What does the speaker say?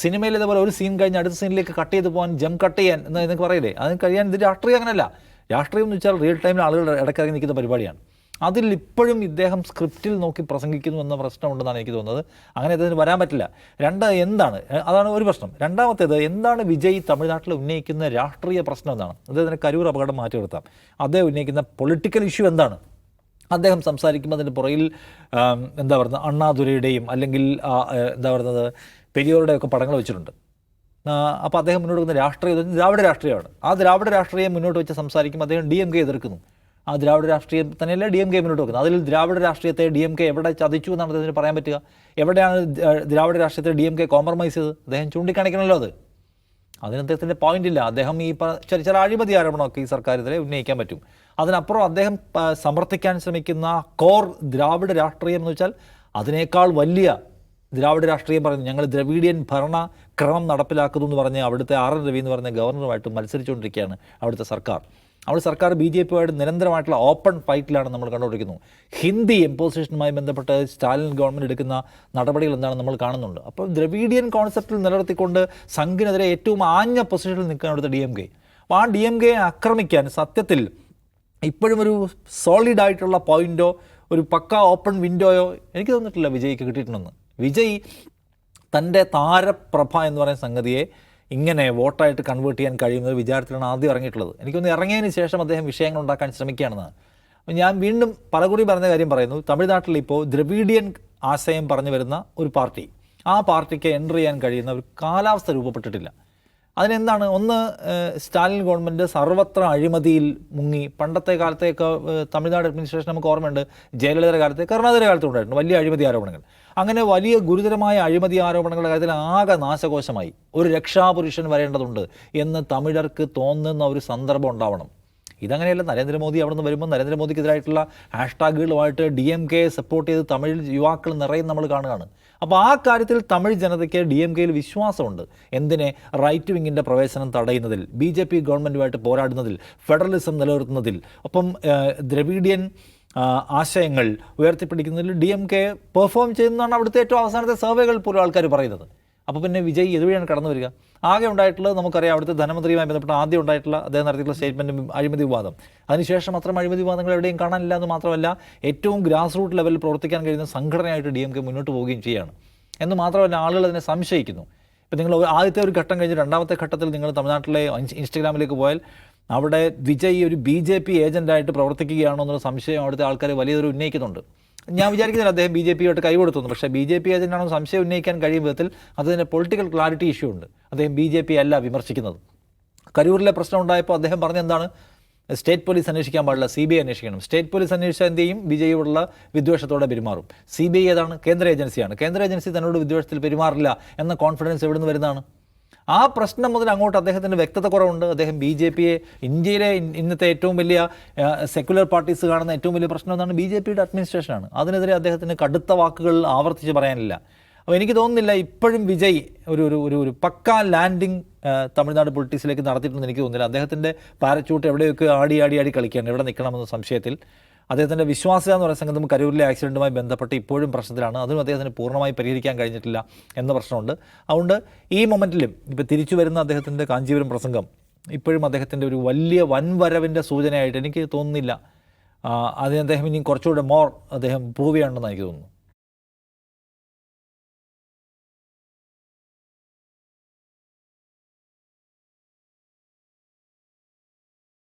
സിനിമയിൽ ഇതുപോലെ ഒരു സീൻ കഴിഞ്ഞ് അടുത്ത സീനിലേക്ക് കട്ട് ചെയ്ത് പോകാൻ ജം കട്ട് ചെയ്യാൻ എന്ന് എന്നൊക്കെ പറയില്ലേ? അതിന് കഴിയാൻ ഇത് രാഷ്ട്രീയം അങ്ങനെയല്ല രാഷ്ട്രീയം എന്ന് വെച്ചാൽ റിയൽ ടൈമിൽ ആളുകൾ ഇടയ്ക്കിറങ്ങി നിൽക്കുന്ന പരിപാടിയാണ്. അതിൽ ഇപ്പോഴും ഇദ്ദേഹം സ്ക്രിപ്റ്റിൽ നോക്കി പ്രസംഗിക്കുന്നു എന്ന പ്രശ്നമുണ്ടെന്നാണ് എനിക്ക് തോന്നുന്നത്. അങ്ങനെ ഇതിന് വരാൻ പറ്റില്ല. രണ്ട് എന്താണ്? അതാണ് ഒരു പ്രശ്നം. രണ്ടാമത്തേത് എന്താണ് വിജയ് തമിഴ്നാട്ടിൽ ഉന്നയിക്കുന്ന രാഷ്ട്രീയ പ്രശ്നം എന്താണ് അദ്ദേഹത്തിന് കരൂർ അപകടം മാറ്റി നിർത്താം. അദ്ദേഹം ഉന്നയിക്കുന്ന പൊളിറ്റിക്കൽ ഇഷ്യൂ എന്താണ്? അദ്ദേഹം സംസാരിക്കുമ്പോൾ അതിന്റെ പുറയിൽ എന്താ പറയുന്നത് അണ്ണാദുരയുടെയും അല്ലെങ്കിൽ എന്താ പറയുന്നത് പെരിയോരുടെയൊക്കെ പടങ്ങൾ വെച്ചിട്ടുണ്ട്. അപ്പോൾ അദ്ദേഹം മുന്നോട്ട് വെക്കുന്ന രാഷ്ട്രീയം ദ്രാവിഡ രാഷ്ട്രീയമാണ്. ആ ദ്രാവിഡ രാഷ്ട്രീയം മുന്നോട്ട് വെച്ച് സംസാരിക്കുമ്പോൾ അദ്ദേഹം ഡി എം കെ എതിർക്കുന്നു. ആ ദ്രാവിഡ രാഷ്ട്രീയം തന്നെയല്ല ഡി എം കെ മുന്നോട്ട് വെക്കുന്നത്. അതിൽ ദ്രാവിഡ രാഷ്ട്രീയത്തെ ഡി എം കെ എവിടെ ചതിച്ചു എന്നാണ് അദ്ദേഹത്തിന് പറയാൻ പറ്റുക? എവിടെയാണ് ദ്രാ- ദ്രാവിഡ രാഷ്ട്രീയത്തെ ഡി എം കെ കോംപ്രമൈസ് ചെയ്തത്? അദ്ദേഹം ചൂണ്ടിക്കാണിക്കണമല്ലോ അത്. അതിന് അദ്ദേഹത്തിന്റെ പോയിന്റ് ഇല്ല. അദ്ദേഹം ഈ ചില ചില അഴിമതി ആരോപണമൊക്കെ ഈ സർക്കാരിനെതിരെ ഉന്നയിക്കാൻ പറ്റും. അതിനപ്പുറം അദ്ദേഹം സമർത്ഥിക്കാൻ ശ്രമിക്കുന്ന കോർ ദ്രാവിഡ രാഷ്ട്രീയം എന്ന് വെച്ചാൽ അതിനേക്കാൾ വലിയ ദ്രാവിഡ രാഷ്ട്രീയം പറയുന്നു. ഞങ്ങൾ ദ്രവീഡിയൻ ഭരണ ക്രമം നടപ്പിലാക്കുന്നു എന്ന് പറഞ്ഞ് അവിടുത്തെ ആർ എൻ രവി എന്ന് പറഞ്ഞ ഗവർണറുമായിട്ട് മത്സരിച്ചുകൊണ്ടിരിക്കുകയാണ് അവിടുത്തെ സർക്കാർ. അവിടെ സർക്കാർ ബി ജെ പിയുമായിട്ട് നിരന്തരമായിട്ടുള്ള ഓപ്പൺ ഫൈറ്റിലാണ് നമ്മൾ കണ്ടുകൊണ്ടിരിക്കുന്നത്. ഹിന്ദി എംപോസിഷനുമായി ബന്ധപ്പെട്ട് സ്റ്റാലിൻ ഗവൺമെന്റ് എടുക്കുന്ന നടപടികൾ എന്താണ് നമ്മൾ കാണുന്നുണ്ട്. അപ്പോൾ ദ്രവീഡിയൻ കോൺസെപ്റ്റിൽ നിലനിർത്തിക്കൊണ്ട് സംഘിനെതിരെ ഏറ്റവും ആഞ്ഞ പൊസിഷനിൽ നിൽക്കാൻ അവിടുത്തെ ഡി എം കെ. അപ്പോൾ ആ ഡി എം കെയെ ആക്രമിക്കാൻ സത്യത്തിൽ ഇപ്പോഴും ഒരു സോളിഡായിട്ടുള്ള പോയിന്റോ ഒരു പക്ക ഓപ്പൺ വിൻഡോയോ എനിക്ക് തോന്നിയിട്ടില്ല വിജയ്ക്ക് കിട്ടിയിട്ടുണ്ടെന്ന്. വിജയ് തന്റെ താരപ്രഭ എന്ന് പറയുന്ന സംഗതിയെ ഇങ്ങനെ വോട്ടായിട്ട് കൺവേർട്ട് ചെയ്യാൻ കഴിയുന്ന ഒരു വിചാരത്തിലാണ് ആദ്യം ഇറങ്ങിയിട്ടുള്ളത്. എനിക്കൊന്ന് ഇറങ്ങിയതിന് ശേഷം അദ്ദേഹം വിഷയങ്ങൾ ഉണ്ടാക്കാൻ ശ്രമിക്കുകയാണെന്ന് അപ്പോൾ ഞാൻ വീണ്ടും പലകുറി പറഞ്ഞ കാര്യം പറയുന്നു. തമിഴ്നാട്ടിൽ ഇപ്പോൾ ദ്രവീഡിയൻ ആശയം പറഞ്ഞു വരുന്ന ഒരു പാർട്ടി. ആ പാർട്ടിക്ക് എന്റർ ചെയ്യാൻ കഴിയുന്ന ഒരു കാലാവസ്ഥ രൂപപ്പെട്ടിട്ടില്ല. അതിനെന്താണ്? ഒന്ന് സ്റ്റാലിൻ ഗവൺമെന്റ് സർവത്ര അഴിമതിയിൽ മുങ്ങി. പണ്ടത്തെ കാലത്തേക്ക് തമിഴ്നാട് അഡ്മിനിസ്ട്രേഷൻ നമുക്ക് ഓർമ്മയുണ്ട്. ജയലളിതയുടെ കാലത്ത് കരുണാകര കാലത്ത് ഉണ്ടായിട്ടുണ്ട് വലിയ അഴിമതി ആരോപണങ്ങൾ. അങ്ങനെ വലിയ ഗുരുതരമായ അഴിമതി ആരോപണങ്ങളുടെ കാര്യത്തിൽ ആകെ നാശകോശമായി. ഒരു രക്ഷാപുരുഷൻ വരേണ്ടതുണ്ട് എന്ന് തമിഴർക്ക് തോന്നുന്ന ഒരു സന്ദർഭം ഉണ്ടാവണം. ഇതങ്ങനെയല്ല നരേന്ദ്രമോദി അവിടെ നിന്ന് വരുമ്പോൾ നരേന്ദ്രമോദിക്കെതിരായിട്ടുള്ള ഹാഷ്ടാഗുകളുമായിട്ട് ഡി എം കെ സപ്പോർട്ട് ചെയ്ത് തമിഴ് യുവാക്കൾ നിറയെ നമ്മൾ കാണുകയാണ്. അപ്പോൾ ആ കാര്യത്തിൽ തമിഴ് ജനതയ്ക്ക് ഡി എം കെയിൽ വിശ്വാസമുണ്ട്. എന്തിനെ? റൈറ്റ് വിങ്ങിന്റെ പ്രവേശനം തടയുന്നതിൽ ബി ജെ പി ഗവൺമെന്റുമായിട്ട് പോരാടുന്നതിൽ ഫെഡറലിസം നിലനിർത്തുന്നതിൽ ഒപ്പം ദ്രവീഡിയൻ ആശയങ്ങൾ ഉയർത്തിപ്പിടിക്കുന്നതിൽ ഡി എം കെ പെർഫോം ചെയ്യുന്നതാണ് അവിടുത്തെ ഏറ്റവും അവസാനത്തെ സർവേകൾ പോലും ആൾക്കാർ പറയുന്നത്. അപ്പോൾ പിന്നെ വിജയ് ഇതുവഴിയാണ് കടന്നു വരിക? ആകെ ഉണ്ടായിട്ടുള്ളത് നമുക്കറിയാം അവിടുത്തെ ധനമന്ത്രിയുമായി ബന്ധപ്പെട്ട് ആദ്യം ഉണ്ടായിട്ടുള്ള അദ്ദേഹം നടത്തിയിട്ടുള്ള സ്റ്റേറ്റ്മെന്റും അഴിമതി വിവാദം. അതിനുശേഷം അത്തരം അഴിമതി വിവാദങ്ങൾ എവിടെയും കാണാനില്ല എന്ന് മാത്രമല്ല ഏറ്റവും ഗ്രാസ് റൂട്ട് ലെവലിൽ പ്രവർത്തിക്കാൻ കഴിയുന്ന സംഘടനയായിട്ട് ഡി എം കെ മുന്നോട്ട് പോവുകയും ചെയ്യുകയാണ് എന്ന് മാത്രമല്ല ആളുകൾ അതിനെ സംശയിക്കുന്നു. ഇപ്പം നിങ്ങൾ ആദ്യത്തെ ഒരു ഘട്ടം കഴിഞ്ഞ് രണ്ടാമത്തെ ഘട്ടത്തിൽ നിങ്ങൾ തമിഴ്നാട്ടിലെ ഇൻസ് ഇൻസ്റ്റഗ്രാമിലേക്ക് പോയാൽ അവിടെ വിജയ് ഒരു ബി ജെ പി ഏജന്റായിട്ട് പ്രവർത്തിക്കുകയാണോ എന്നുള്ള സംശയം അവിടുത്തെ ആൾക്കാർ വലിയൊരു ഉന്നയിക്കുന്നുണ്ട്. ഞാൻ വിചാരിക്കുന്നില്ല അദ്ദേഹം ബി ജെ പിയോട്ട് കൈകൊടുത്തു പക്ഷേ ബി ജെ പി അതിനാണോ സംശയം ഉന്നയിക്കാൻ കഴിയും വിധത്തിൽ അതിന്റെ പൊളിറ്റിക്കൽ ക്ലാരിറ്റി ഇഷ്യൂ ഉണ്ട്. അദ്ദേഹം ബി ജെ പി അല്ല വിമർശിക്കുന്നത്. കരൂരിലെ പ്രശ്നം ഉണ്ടായപ്പോൾ അദ്ദേഹം പറഞ്ഞ എന്താണ്? സ്റ്റേറ്റ് പോലീസ് അന്വേഷിക്കാൻ പാടില്ല സി ബി ഐ അന്വേഷിക്കണം. സ്റ്റേറ്റ് പോലീസ് അന്വേഷിച്ചാൽ എന്ത് ചെയ്യും? വിജയോടുള്ള വിദ്വേഷത്തോടെ പെരുമാറും. സി ബി ഐ ഏതാണ്? കേന്ദ്ര ഏജൻസിയാണ്. കേന്ദ്ര ഏജൻസി തന്നോട് വിദ്വേഷത്തിൽ പെരുമാറില്ല എന്ന കോൺഫിഡൻസ് എവിടെ നിന്ന് വരുന്നതാണ്? ആ പ്രശ്നം മുതൽ അങ്ങോട്ട് അദ്ദേഹത്തിന് വ്യക്തത കുറവുണ്ട്. അദ്ദേഹം ബി ജെ പിയെ ഇന്ത്യയിലെ ഇന്നത്തെ ഏറ്റവും വലിയ സെക്യുലർ പാർട്ടീസ് കാണുന്ന ഏറ്റവും വലിയ പ്രശ്നം എന്നാണ് ബി ജെ പിയുടെ അഡ്മിനിസ്ട്രേഷനാണ് അതിനെതിരെ അദ്ദേഹത്തിന് കടുത്ത വാക്കുകൾ ആവർത്തിച്ച് പറയാനില്ല. അപ്പോൾ എനിക്ക് തോന്നുന്നില്ല ഇപ്പോഴും വിജയ് ഒരു ഒരു ഒരു ഒരു പക്ക ലാൻഡിങ് തമിഴ്നാട് പൊളിറ്റിക്സിലേക്ക് നടത്തിയിട്ടുണ്ടെന്ന് എനിക്ക് തോന്നുന്നില്ല. അദ്ദേഹത്തിന്റെ പാരച്ചൂട്ട് എവിടെയൊക്കെ ആടി ആടി ആടി കളിക്കുകയാണ് എവിടെ നിൽക്കണമെന്ന സംശയത്തിൽ. അദ്ദേഹത്തിന്റെ വിശ്വാസ്യത എന്ന് പറയുന്ന സംഗതി കരൂരിലെ ആക്സിഡന്റുമായി ബന്ധപ്പെട്ട് ഇപ്പോഴും പ്രശ്നത്തിലാണ്. അതും അദ്ദേഹത്തിന് പൂർണമായി പരിഹരിക്കാൻ കഴിഞ്ഞിട്ടില്ല എന്ന പ്രശ്നമുണ്ട്. അതുകൊണ്ട് ഈ മൊമെന്റിലും ഇപ്പോൾ തിരിച്ചു വരുന്ന അദ്ദേഹത്തിന്റെ കാഞ്ചീപുരം പ്രസംഗം ഇപ്പോഴും അദ്ദേഹത്തിന്റെ ഒരു വലിയ വൻവരവിന്റെ സൂചനയായിട്ട് എനിക്ക് തോന്നുന്നില്ല. അതിന് അദ്ദേഹം ഇനി കുറച്ചുകൂടെ മോർ അദ്ദേഹം പ്രൂവ് ചെയ്യണമെന്ന് എനിക്ക് തോന്നുന്നു.